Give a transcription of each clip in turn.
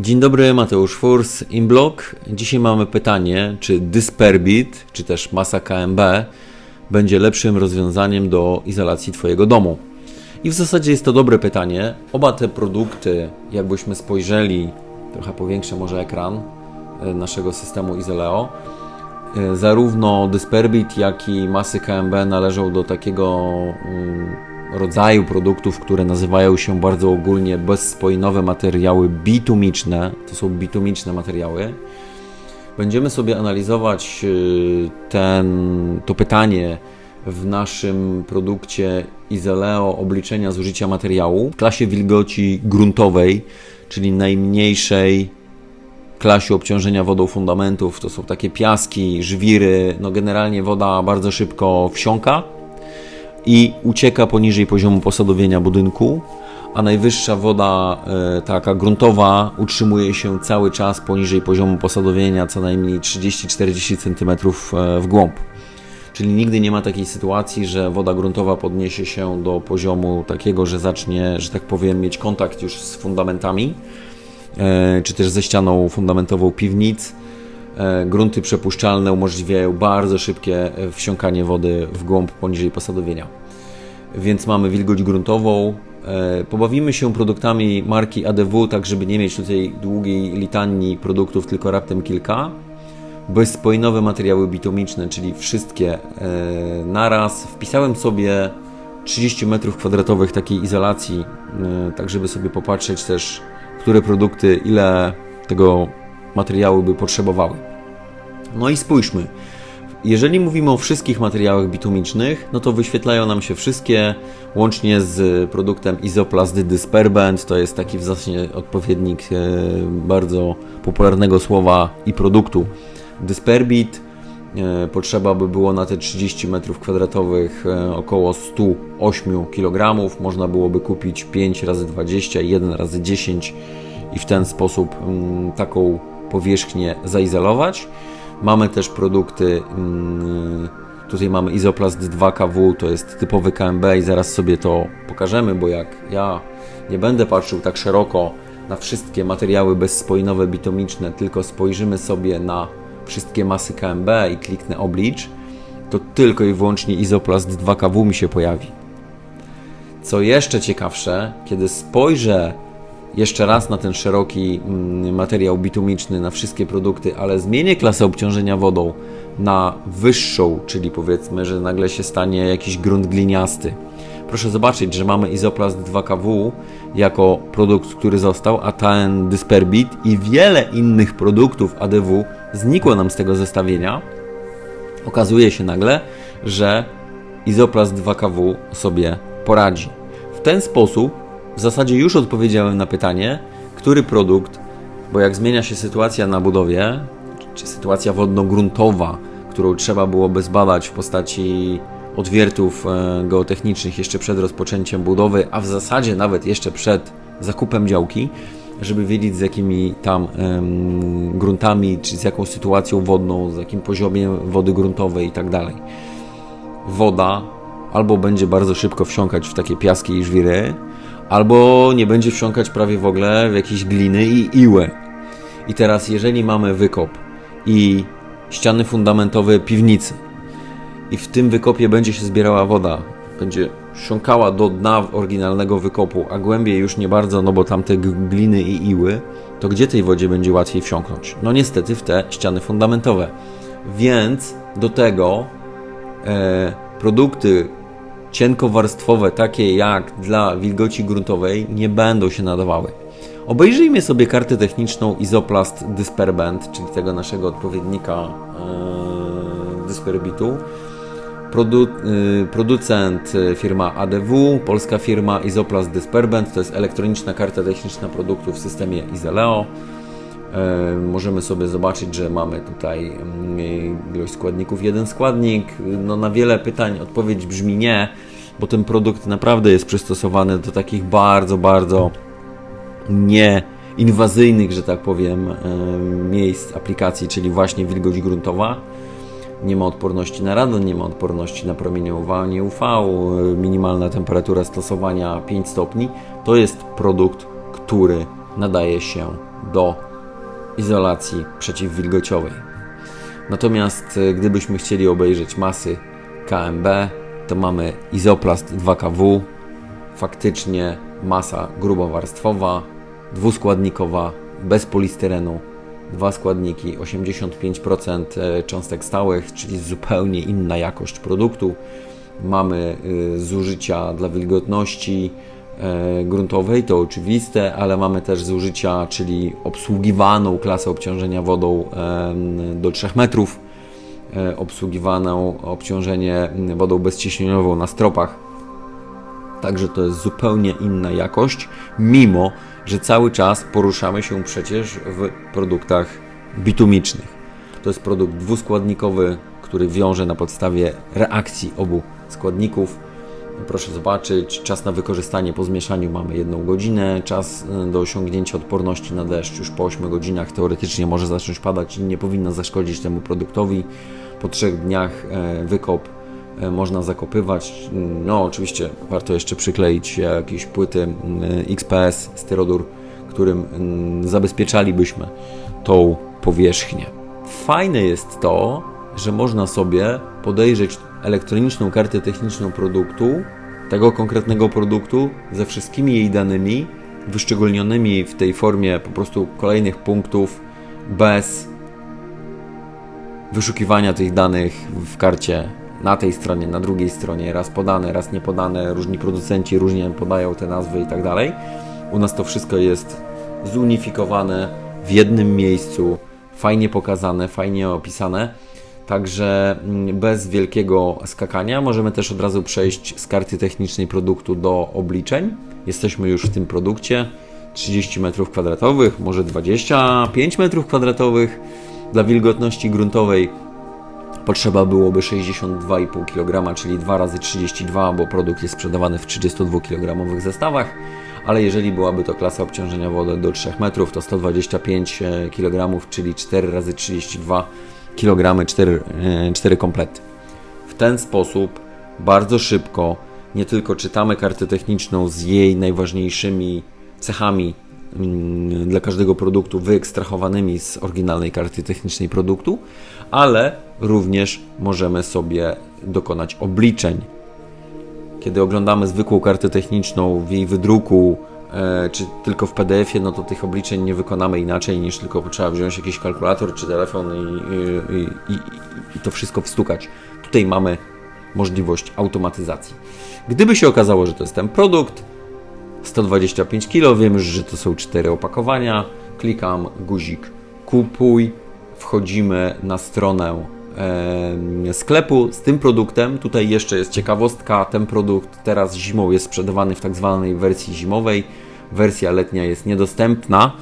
Dzień dobry, Mateusz Furs, Inblog. Dzisiaj mamy pytanie, czy Disperbit, czy też masa KMB będzie lepszym rozwiązaniem do izolacji Twojego domu. I w zasadzie jest to dobre pytanie. Oba te produkty, jakbyśmy spojrzeli, trochę powiększę może ekran e, naszego systemu Izoleo, e, zarówno Disperbit, jak i masy KMB należą do takiego mm, rodzaju produktów, które nazywają się bardzo ogólnie bezspojnowe materiały bitumiczne. To są bitumiczne materiały. Będziemy sobie analizować y, ten, to pytanie w naszym produkcie Izoleo obliczenia zużycia materiału w klasie wilgoci gruntowej, czyli najmniejszej klasie obciążenia wodą fundamentów. To są takie piaski, żwiry. No generalnie woda bardzo szybko wsiąka i ucieka poniżej poziomu posadowienia budynku, a najwyższa woda e, taka gruntowa utrzymuje się cały czas poniżej poziomu posadowienia co najmniej 30-40 cm w głąb. Czyli nigdy nie ma takiej sytuacji, że woda gruntowa podniesie się do poziomu takiego, że zacznie, że tak powiem, mieć kontakt już z fundamentami, e, czy też ze ścianą fundamentową piwnic. E, Grunty przepuszczalne umożliwiają bardzo szybkie e, wsiąkanie wody w głąb poniżej posadowienia. Więc mamy wilgoć gruntową. E, Pobawimy się produktami marki ADW, tak żeby nie mieć tutaj długiej litanii produktów, tylko raptem kilka. Bezspojnowe materiały bitumiczne, czyli wszystkie naraz. Wpisałem sobie 30 m2 takiej izolacji, tak żeby sobie popatrzeć też, które produkty, ile tego materiału by potrzebowały. No i spójrzmy. Jeżeli mówimy o wszystkich materiałach bitumicznych, no to wyświetlają nam się wszystkie, łącznie z produktem Isoplast Disperbent. To jest taki w zasadzie odpowiednik e, bardzo popularnego słowa i produktu Disperbit. E, Potrzeba by było na te 30 m2 e, około 108 kg. Można byłoby kupić 5 razy 20 1 razy 10 i w ten sposób mm, taką powierzchnię zaizolować. Mamy też produkty, mm, tutaj mamy Izoplast 2KW, to jest typowy KMB i zaraz sobie to pokażemy, bo jak ja nie będę patrzył tak szeroko na wszystkie materiały bezspojnowe bitumiczne, tylko spojrzymy sobie na wszystkie masy KMB i kliknę oblicz, to tylko i wyłącznie Izoplast 2KW mi się pojawi. Co jeszcze ciekawsze, kiedy spojrzę jeszcze raz na ten szeroki mm, materiał bitumiczny, na wszystkie produkty, ale zmienię klasę obciążenia wodą na wyższą, czyli powiedzmy, że nagle się stanie jakiś grunt gliniasty. Proszę zobaczyć, że mamy Izoplast 2KW jako produkt, który został, a ten Disperbit i wiele innych produktów ADW znikło nam z tego zestawienia. Okazuje się nagle, że Izoplast 2KW sobie poradzi. W ten sposób w zasadzie już odpowiedziałem na pytanie, który produkt, bo jak zmienia się sytuacja na budowie, czy sytuacja wodno-gruntowa, którą trzeba byłoby zbadać w postaci odwiertów e, geotechnicznych jeszcze przed rozpoczęciem budowy, a w zasadzie nawet jeszcze przed zakupem działki, żeby wiedzieć z jakimi tam em, gruntami, czy z jaką sytuacją wodną, z jakim poziomem wody gruntowej i tak dalej. Woda albo będzie bardzo szybko wsiąkać w takie piaski i żwiry, albo nie będzie wsiąkać prawie w ogóle w jakieś gliny i iłę. I teraz, jeżeli mamy wykop i ściany fundamentowe piwnicy, i w tym wykopie będzie się zbierała woda, będzie wsiąkała do dna oryginalnego wykopu, a głębiej już nie bardzo, no bo tam te g- gliny i iły, to gdzie tej wodzie będzie łatwiej wsiąknąć? No niestety w te ściany fundamentowe. Więc do tego e, produkty cienkowarstwowe, takie jak dla wilgoci gruntowej, nie będą się nadawały. Obejrzyjmy sobie kartę techniczną Isoplast Disperbent, czyli tego naszego odpowiednika e, Disperbitu. Produ, y, producent y, firma ADW, polska firma Isoplast Disperbent, to jest elektroniczna karta techniczna produktu w systemie Isoleo. E, Możemy sobie zobaczyć, że mamy tutaj mm, ilość składników, jeden składnik. No, na wiele pytań odpowiedź brzmi nie, bo ten produkt naprawdę jest przystosowany do takich bardzo, bardzo nieinwazyjnych, że tak powiem, e, miejsc aplikacji, czyli właśnie wilgoć gruntowa. Nie ma odporności na radon, nie ma odporności na promieniowanie UV, e, minimalna temperatura stosowania 5 stopni. To jest produkt, który nadaje się do izolacji przeciwwilgociowej. Natomiast e, gdybyśmy chcieli obejrzeć masy KMB, to mamy izoplast 2KW, faktycznie masa grubowarstwowa, dwuskładnikowa, bez polistyrenu, dwa składniki, 85% e, cząstek stałych, czyli zupełnie inna jakość produktu. Mamy y, zużycia dla wilgotności e, gruntowej, to oczywiste, ale mamy też zużycia, czyli obsługiwaną klasę obciążenia wodą do 3 metrów, e, obsługiwaną obciążenie wodą bezciśnieniową na stropach. Także to jest zupełnie inna jakość, mimo że cały czas poruszamy się przecież w produktach bitumicznych. To jest produkt dwuskładnikowy, który wiąże na podstawie reakcji obu składników. Proszę zobaczyć, czas na wykorzystanie po zmieszaniu mamy jedną godzinę, czas y, do osiągnięcia odporności na deszcz już po 8 godzinach teoretycznie może zacząć padać i nie powinno zaszkodzić temu produktowi. Po 3 dniach e, wykop e, można zakopywać. No, oczywiście warto jeszcze przykleić jakieś płyty mm, XPS, styrodur, którym mm, zabezpieczalibyśmy tą powierzchnię. Fajne jest to, że można sobie podejrzeć elektroniczną kartę techniczną produktu, tego konkretnego produktu, ze wszystkimi jej danymi, wyszczególnionymi w tej formie po prostu kolejnych punktów, bez wyszukiwania tych danych w karcie na tej stronie, na drugiej stronie, raz podane, raz nie podane, różni producenci różnie podają te nazwy i tak dalej. U nas to wszystko jest zunifikowane w jednym miejscu, fajnie pokazane, fajnie opisane. Także mm, bez wielkiego skakania możemy też od razu przejść z karty technicznej produktu do obliczeń. Jesteśmy już w tym produkcie 30 m2, może 25 m2. Dla wilgotności gruntowej potrzeba byłoby 62,5 kg, czyli 2 razy 32, bo produkt jest sprzedawany w 32 kg zestawach. Ale jeżeli byłaby to klasa obciążenia wody do 3 metrów, to 125 kg, czyli 4 razy 32 kg, 4, 4 komplety. W ten sposób bardzo szybko nie tylko czytamy kartę techniczną z jej najważniejszymi cechami mm, dla każdego produktu wyekstrahowanymi z oryginalnej karty technicznej produktu, ale również możemy sobie dokonać obliczeń. Kiedy oglądamy zwykłą kartę techniczną w jej wydruku, czy tylko w PDF-ie, no to tych obliczeń nie wykonamy inaczej niż tylko trzeba wziąć jakiś kalkulator czy telefon i, i, i, i to wszystko wstukać. Tutaj mamy możliwość automatyzacji. Gdyby się okazało, że to jest ten produkt, 125 kg, wiem że to są cztery opakowania, klikam guzik kupuj, wchodzimy na stronę e, sklepu z tym produktem. Tutaj jeszcze jest ciekawostka, ten produkt teraz zimą jest sprzedawany w tak zwanej wersji zimowej. Wersja letnia jest niedostępna,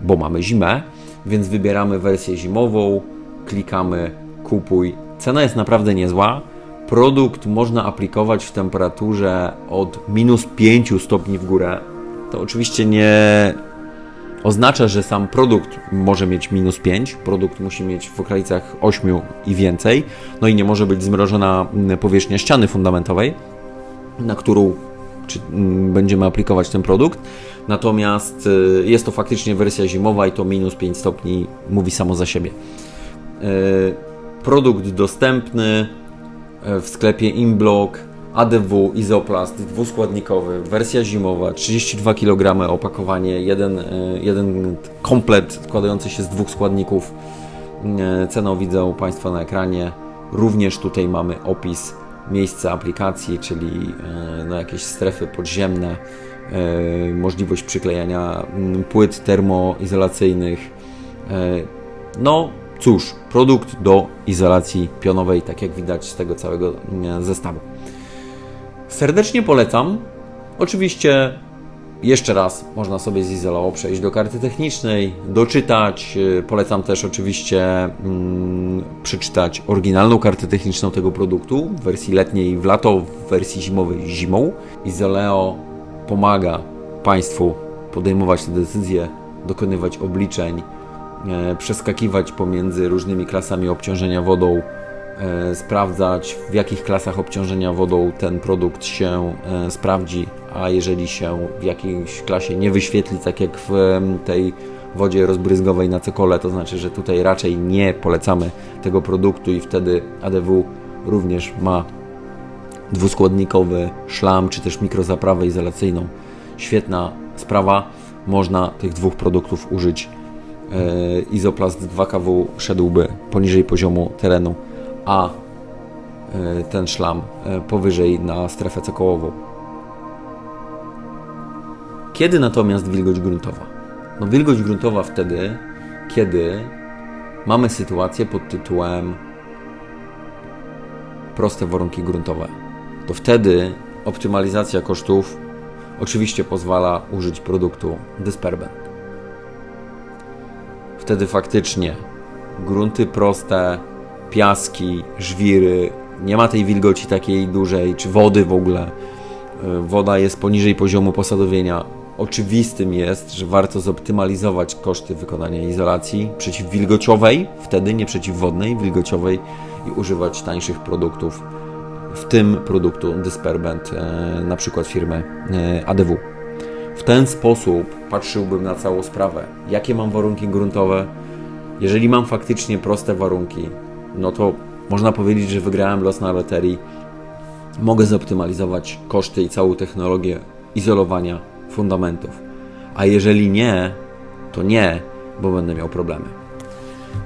bo mamy zimę, więc wybieramy wersję zimową, klikamy kupuj. Cena jest naprawdę niezła. Produkt można aplikować w temperaturze od minus 5 stopni w górę. To oczywiście nie oznacza, że sam produkt może mieć minus 5, produkt musi mieć w okolicach 8 i więcej, no i nie może być zmrożona mm, powierzchnia ściany fundamentowej, na którą mm, będziemy aplikować ten produkt. Natomiast y, jest to faktycznie wersja zimowa i to minus 5 stopni mówi samo za siebie. Y, produkt dostępny y, w sklepie Inblock ADW Izoplast dwuskładnikowy, wersja zimowa, 32 kg opakowanie, jeden, e, jeden komplet składający się z dwóch składników. E, Cenę widzą Państwo na ekranie. Również tutaj mamy opis miejsca aplikacji, czyli e, no, jakieś strefy podziemne, możliwość przyklejania mm, płyt termoizolacyjnych. No cóż, produkt do izolacji pionowej, tak jak widać z tego całego mm, zestawu. Serdecznie polecam. Oczywiście jeszcze raz można sobie z Izolao przejść do karty technicznej, doczytać. Yy, Polecam też oczywiście mm, przeczytać oryginalną kartę techniczną tego produktu w wersji letniej w lato, w wersji zimowej zimą. Izoleo pomaga Państwu podejmować te decyzje, dokonywać obliczeń, e, przeskakiwać pomiędzy różnymi klasami obciążenia wodą, sprawdzać w jakich klasach obciążenia wodą ten produkt się e, sprawdzi, a jeżeli się w jakiejś klasie nie wyświetli, tak jak w tej wodzie rozbryzgowej na cokole, to znaczy, że tutaj raczej nie polecamy tego produktu i wtedy ADW również ma dwuskładnikowy szlam, czy też mikrozaprawę izolacyjną. Świetna sprawa, można tych dwóch produktów użyć. E, Izoplast 2KW szedłby poniżej poziomu terenu, a e, ten szlam e, powyżej na strefę cokołową. Kiedy natomiast wilgoć gruntowa? No wilgoć gruntowa wtedy, kiedy mamy sytuację pod tytułem proste warunki gruntowe. To wtedy optymalizacja kosztów oczywiście pozwala użyć produktu Disperbent. Wtedy faktycznie grunty proste, piaski, żwiry, nie ma tej wilgoci takiej dużej, czy wody w ogóle. Y, Woda jest poniżej poziomu posadowienia. Oczywistym jest, że warto zoptymalizować koszty wykonania izolacji przeciwwilgociowej, wtedy nie przeciwwodnej, wilgociowej i używać tańszych produktów, w tym produktu Disperbent, e, na przykład firmy e, ADW. W ten sposób patrzyłbym na całą sprawę. Jakie mam warunki gruntowe? Jeżeli mam faktycznie proste warunki, no to można powiedzieć, że wygrałem los na loterii. Mogę zoptymalizować koszty i całą technologię izolowania fundamentów. A jeżeli nie, to nie, bo będę miał problemy.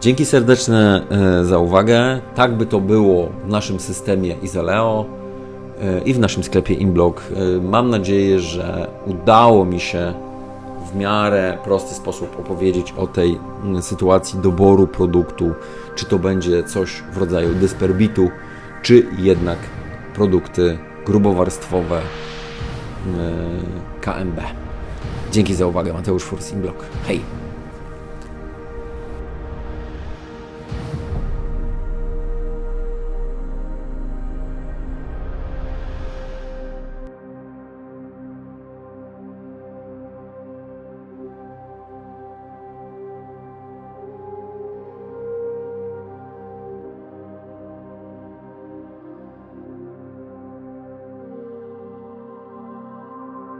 Dzięki serdeczne e, za uwagę. Tak by to było w naszym systemie Izaleo e, i w naszym sklepie Inblock. E, Mam nadzieję, że udało mi się w miarę prosty sposób opowiedzieć o tej mm, sytuacji doboru produktu, czy to będzie coś w rodzaju dysperbitu, czy jednak produkty grubowarstwowe e, KMB. Dzięki za uwagę, Mateusz Furs Inblock. Hej!